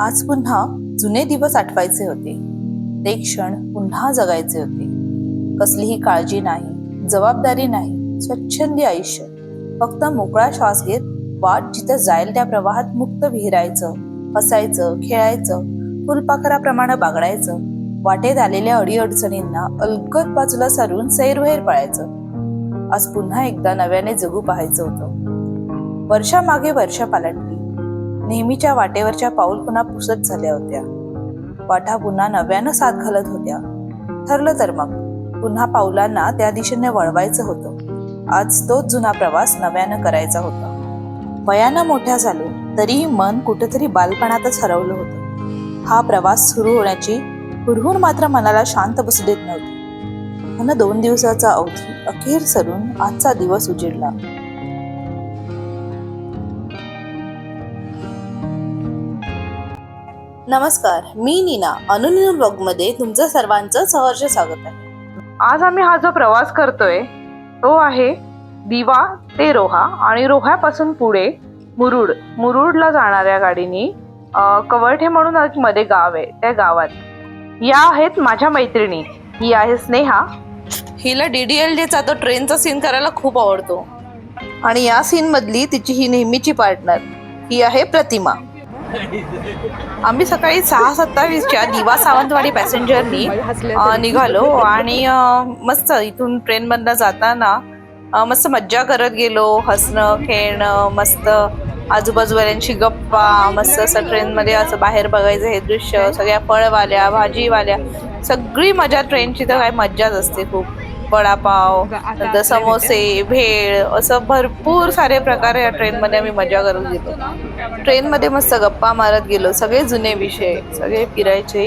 आज पुन्हा जुने दिवस आठवायचे होते. ते क्षण पुन्हा जगायचे होते. कसलीही काळजी नाही जबाबदारी नाही स्वच्छंदी आयुष्य. फक्त मोकळा श्वास घेत वाट जिथं जाईल त्या प्रवाहात मुक्त विहिरायचं हसायचं खेळायचं फुलपाखराप्रमाणे बागडायचं वाटेत आलेल्या अडीअडचणींना अलगद बाजूला सारून सैरवैर पळायचं. आज पुन्हा एकदा नव्याने जगू पाहायचं होतं. वर्षामागे वर्ष पालटली. नेहमीच्या वाटेवरच्या पाऊल पुन्हा पुसत झाल्या होत्या. वाटा पुन्हा नव्यानं साथ घालत होत्या. ठरलं तर मग पुन्हा पावलांना त्या दिशेने वळवायचं होतं. आज तोच जुना प्रवास नव्यानं करायचा होता. वयानं मोठ्या झालो तरीही मन कुठेतरी बालपणातच हरवलं होतं. हा प्रवास सुरू होण्याची हुरहुर मात्र मनाला शांत बसू देत नव्हती. मन दोन दिवसाचा अवधी अखेर सरून आजचा दिवस उजिडला. नमस्कार मी नीना. अनुनील ब्लॉगमध्ये तुमचं सर्वांचं सहर्ष स्वागत आहे. आज आम्ही हा जो प्रवास करतोय तो आहे दिवा ते रोहा आणि रोह्यापासून पुढे मुरुड. मुरुडला जाणाऱ्या गाडीनी कवळठे म्हणून एक मध्ये गाव आहे त्या गावात. या आहेत माझ्या मैत्रिणी. ही आहे स्नेहा. हिला डीडीएल चा तो ट्रेनचा सीन करायला खूप आवडतो. आणि या सीन मधली तिची ही नेहमीची पार्टनर ही आहे प्रतिमा. आम्ही सकाळी सहा सत्तावीसच्या दिवा सावंतवाडी पॅसेंजरनी निघालो आणि मस्त इथून ट्रेन मधनं जाताना मस्त मज्जा करत गेलो हसणं खेळणं मस्त आजूबाजूवाल्यांशी गप्पा मस्त असं ट्रेनमध्ये असं बाहेर बघायचं हे दृश्य सगळ्या फळवाल्या भाजीवाल्या सगळी मजा ट्रेनची तर काय मज्जाच असते खूप. वडापाव नंतर समोसे भेळ असं भरपूर सारे प्रकारे या ट्रेनमध्ये आम्ही मजा करत गेलो ट्रेनमध्ये मस्त गप्पा मारत गेलो सगळे जुने विषय सगळे फिरायचे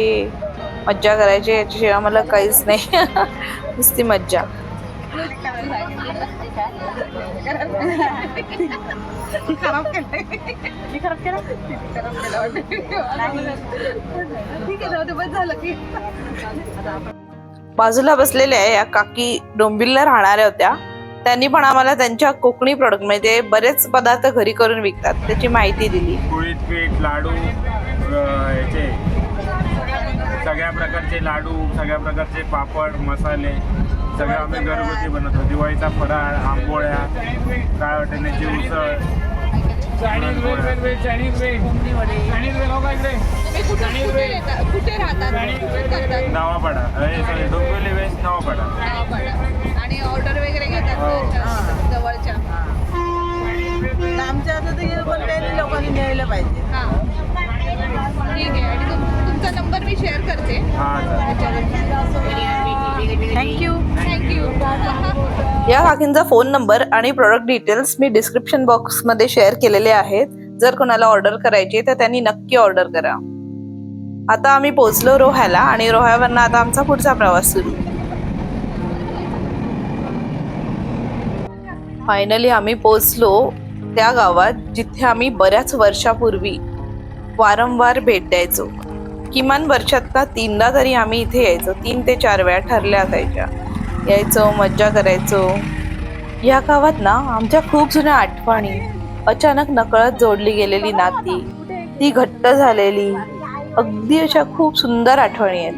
मज्जा करायची याच्याशिवाय आम्हाला काहीच नाही. नुसती मज्जा. बाजूला बसलेल्या या काकी डोंबिवलीला राहणाऱ्या होत्या. त्यांनी पण आम्हाला त्यांच्या कोकणी प्रोडक्ट म्हणजे बरेच पदार्थ घरी करून विकतात त्याची माहिती दिली. कुळीत पीठ लाडू याचे सगळ्या प्रकारचे लाडू सगळ्या प्रकारचे पापड मसाले सगळं आम्ही घरगुती बनवतो दिवाळीचा फराळ आंबोळ्या काळ वाटण्याची उसळ नवापाडा सॉरी डोंबिवली वेस्ट नवापाडा आणि ऑर्डर वगैरे घेतात हो. जवळच्या. आमच्या आता ते काही लोकांनी न्यायला पाहिजे. ठीक आहे. आणि तुमचा नंबर मी शेअर करते. हां थँक्यू थँक्यू या काकींचा फोन नंबर आणि प्रोडक्ट डिटेल्स मी डिस्क्रिप्शन बॉक्समध्ये शेअर केलेले आहेत. जर कोणाला ऑर्डर करायची तर त्यांनी नक्की ऑर्डर करा. आता आम्ही पोचलो रोह्याला आणि रोह्यावरनं आता आमचा पुढचा प्रवास सुरू. फायनली आम्ही पोचलो त्या गावात जिथे आम्ही बऱ्याच वर्षापूर्वी वारंवार भेट द्यायचो. किमान वर्षातनं तीनदा तरी आम्ही इथे यायचो. तीन ते चार वेळा ठरल्या असायच्या यायचो मज्जा करायचो. या गावात ना आमच्या खूप जुन्या आठवणी. अचानक नकळत जोडली गेलेली नाती. ती घट्ट झालेली. अगदी अशा खूप सुंदर आठवणी आहेत.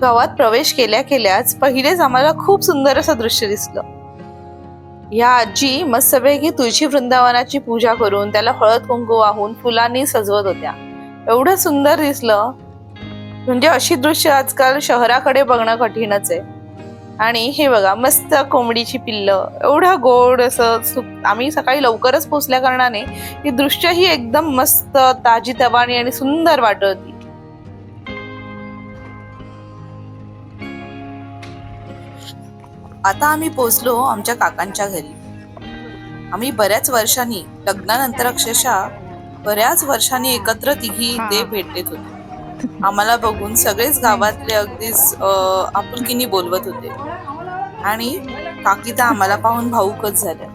गावात प्रवेश केल्या केल्याच पहिलेच आम्हाला खूप सुंदर असं दृश्य दिसलं. या आजी मस्तपैकी तुळशी वृंदावनाची पूजा करून त्याला हळद कुंकू वाहून फुलांनी सजवत होत्या. एवढं सुंदर दिसलं. म्हणजे अशी दृश्य आजकाल शहराकडे बघणं कठीणच आहे. आणि हे बघा मस्त कोंबडीची पिल्लं. एवढं गोड असं आम्ही सकाळी लवकरच पोचल्या कारणाने ही दृश्य ही एकदम मस्त ताजी तवाणी आणि सुंदर वाटत होती आता आम्ही पोचलो आमच्या काकांच्या घरी. आम्ही बऱ्याच वर्षांनी लग्नानंतर अक्षरशः बऱ्याच वर्षांनी एकत्र तिघी ते भेट देत होते. आम्हाला बघून सगळेच गावातले अगदीच आपुलकीने बोलवत होते. आणि काकी तर आम्हाला पाहून भाऊकच झाल्या.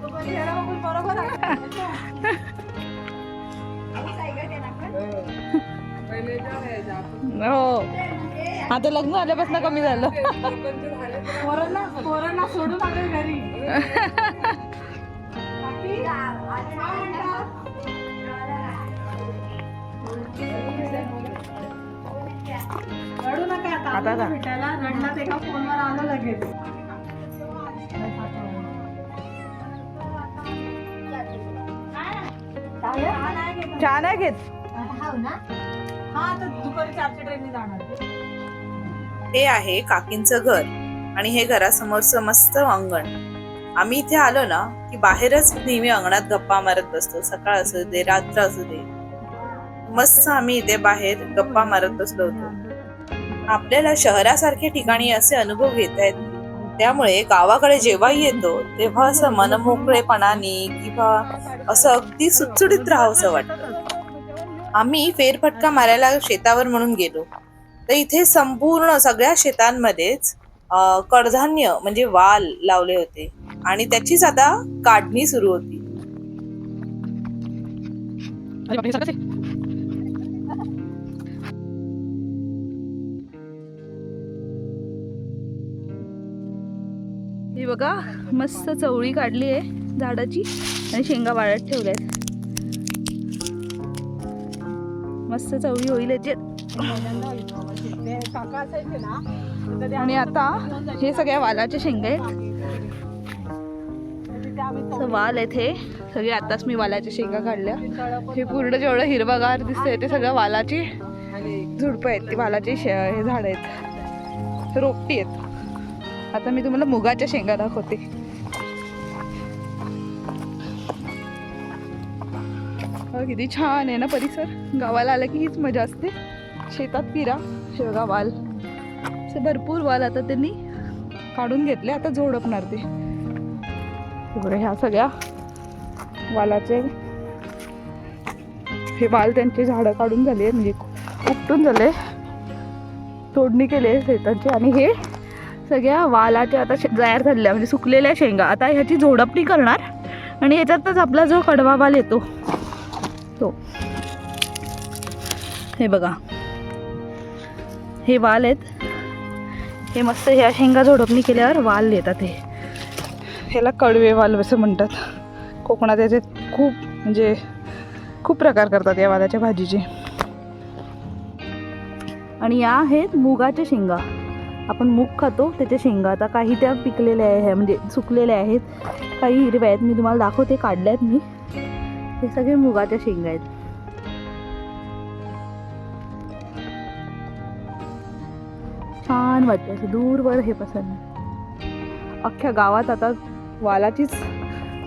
हो. आता लग्न आल्यापासून कमी झालं. रडू आता का? भेटायला रडलात एका फोनवर आलं लगेच. चहा नाही घेत. हा आता दुपारी चारच्या ट्रेनने जाणार. हे आहे काकींचं घर आणि हे घरासमोरचं मस्त अंगण. आम्ही इथे आलो ना की बाहेरच नेहमी अंगणात गप्पा मारत बसतो. सकाळ असू दे रात्र असू दे. मस्त आम्ही इथे बाहेर गप्पा मारत बसलो होतो. आपल्याला शहरासारख्या ठिकाणी असे अनुभव घेता येत त्यामुळे गावाकडे जेव्हाही येतो तेव्हा असं मनमोकळेपणाने किंवा असं अगदी सुटसुटीत राहावंसं वाटतं. आम्ही फेरफटका मारायला शेतावर म्हणून गेलो. तर इथे संपूर्ण सगळ्या शेतांमध्येच कडधान्य म्हणजे वाल लावले होते आणि त्याचीच आता काढणी सुरू होती. हे बघा मस्त चवळी काढली आहे झाडाची आणि शेंगा वाळत ठेवल्या आहेत मस्त चवळी होईल याची आणि आता हे सगळ्या वालाच्या शेंगा आहेत. वाल आहेत हे. सगळे आताच मी वालाच्या शेंगा काढल्या. हे पूर्ण जेवढं हिरवागार दिसतंय ते सगळं वालाची झुडपं आहेत. ती वालाची शे हे झाड आहेत. रोपटी आहेत. आता मी तुम्हाला मुगाच्या शेंगा दाखवते. किती छान आहे ना परिसर. गावाला आलं की हीच मजा असते. शेतात पिरा शेवगा वाल. असे भरपूर वाल आता त्यांनी काढून घेतले आता झोडपणार ते. बरं ह्या सगळ्या वालाचे हे वाल त्यांचे झाडं काढून झाले म्हणजे उपटून झाले. तोडणी केली आहे शेतांची. आणि हे सगळ्या वालाच्या आता तयार झालेल्या म्हणजे सुकलेल्या शेंगा. आता ह्याची झोडपणी करणार. आणि याच्यातच आपला जो कडवा वाल येतो तो. हे बघा. हे वाल आहेत. हे मस्त ह्या शेंगा झोडपणी केल्यावर वाल येतात हे. ह्याला कडवे वाल असं म्हणतात. कोकणात याचे खूप म्हणजे खूप प्रकार करतात या वालाच्या भाजीचे. आणि या आहेत मुगाच्या शेंगा. आपण मूग खातो त्याच्या शेंगा आता काही त्या पिकलेल्या आहे म्हणजे सुकलेल्या आहेत. काही हिरव्या आहेत मी तुम्हाला दाखवते काढल्या आहेत मी. हे सगळे मुगाच्या शेंगा आहेत. छान वाटते असं दूरवर हे पसंत. अख्ख्या गावात आता वालाचीच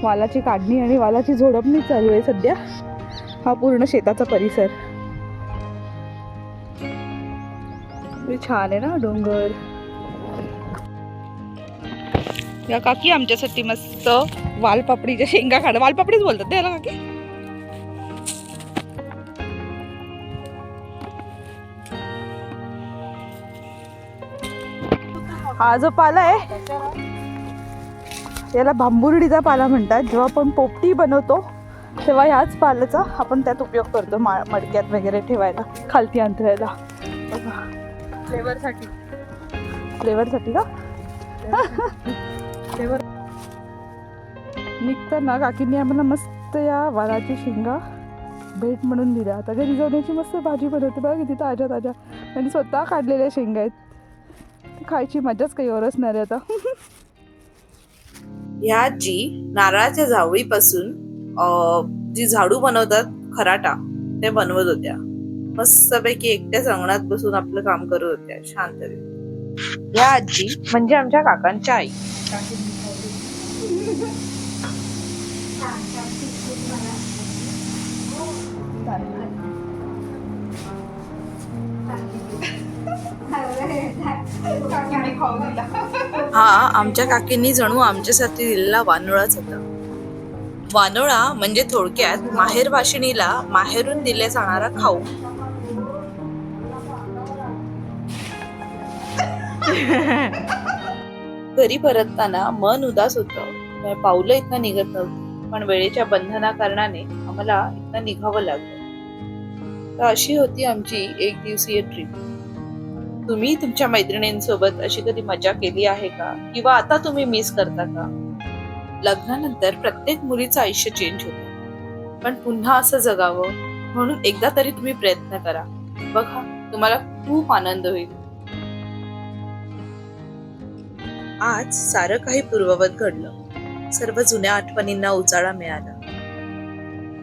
वालाची काढणी आणि वालाची झोडपणी चालू आहे सध्या. हा पूर्ण शेताचा परिसर. किती छान आहे ना डोंगर. या काकी आमच्यासाठी मस्त वालपापडीच्या शेंगा काढ. वालपापडीच बोलतात त्याला काकी. हा जो पाला आहे याला बांबुर्डीचा पाला म्हणतात. जेव्हा आपण पोपटी बनवतो तेव्हा ह्याच पाल्याचा आपण त्यात उपयोग करतो मा मडक्यात वगैरे ठेवायला खालती अंतरायला फ्लेवरसाठी फ्लेवरसाठी का? फ्लेवर निघताना काकींनी आम्हाला मस्त या वालाची शेंगा भेट म्हणून दिल्या. आता घरी जाऊन याची मस्त भाजी बनवते. बघा किती ताज्या ताज्या. आणि स्वतः काढलेल्या शेंगा आहेत. ती खायची मजाच काही और असणार आहे आता. ह्या आजी नारळाच्या झावळीपासून जी झाडू बनवतात खराटा ते बनवत होत्या. मस्तपैकी एकट्याच अंगणात बसून आपलं काम करत होत्या. शांत या आजी म्हणजे आमच्या काकांच्या आई. हा आमच्या काकींनी जणू आमच्यासाठी दिलेला वानोळाच होता. वानोळा म्हणजे थोडक्यात माहेर भाषिणीला माहेरून दिले जाणारा खाऊ. घरी परतताना मन उदास होतं. पावलं इथनं निघत नव्हती पण वेळेच्या बंधना कारणाने आम्हाला इथनं निघावं लागलं. तर अशी होती आमची एक दिवसीय ट्रिप तुम्ही तुमच्या मैत्रिणींसोबत अशी कधी मजा केली आहे का? किंवा आता तुम्ही मिस करता का? लग्नानंतर प्रत्येक मुलीचं आयुष्य चेंज होतं. पण पुन्हा असं जगावं म्हणून एकदा तरी तुम्ही प्रयत्न करा. बघा तुम्हाला खूप आनंद होईल. आज सारं काही पूर्ववत घडलं. सर्व जुन्या आठवणींना उजाळा मिळाला.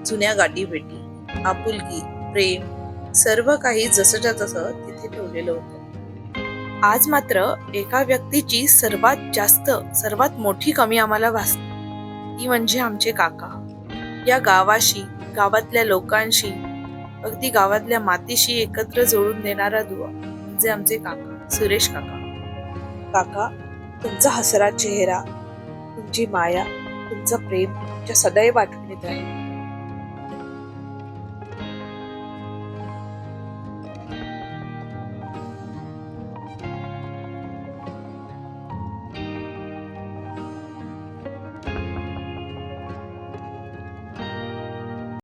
जुन्या गाठी भेटी आपुलकी प्रेम सर्व काही जसंच्या तसं तिथे ठेवलेलं होतं. आज मात्र एका व्यक्तीची सर्वात जास्त सर्वात मोठी कमी आम्हाला भासते. ती म्हणजे आमचे काका. या गावाशी गावातल्या लोकांशी अगदी गावातल्या मातीशी एकत्र जोडून देणारा दुवा म्हणजे आमचे काका सुरेश काका. काका तुमचा हसरा चेहरा तुमची माया तुमचं प्रेम तुमच्या सदैव आठवणीत राहील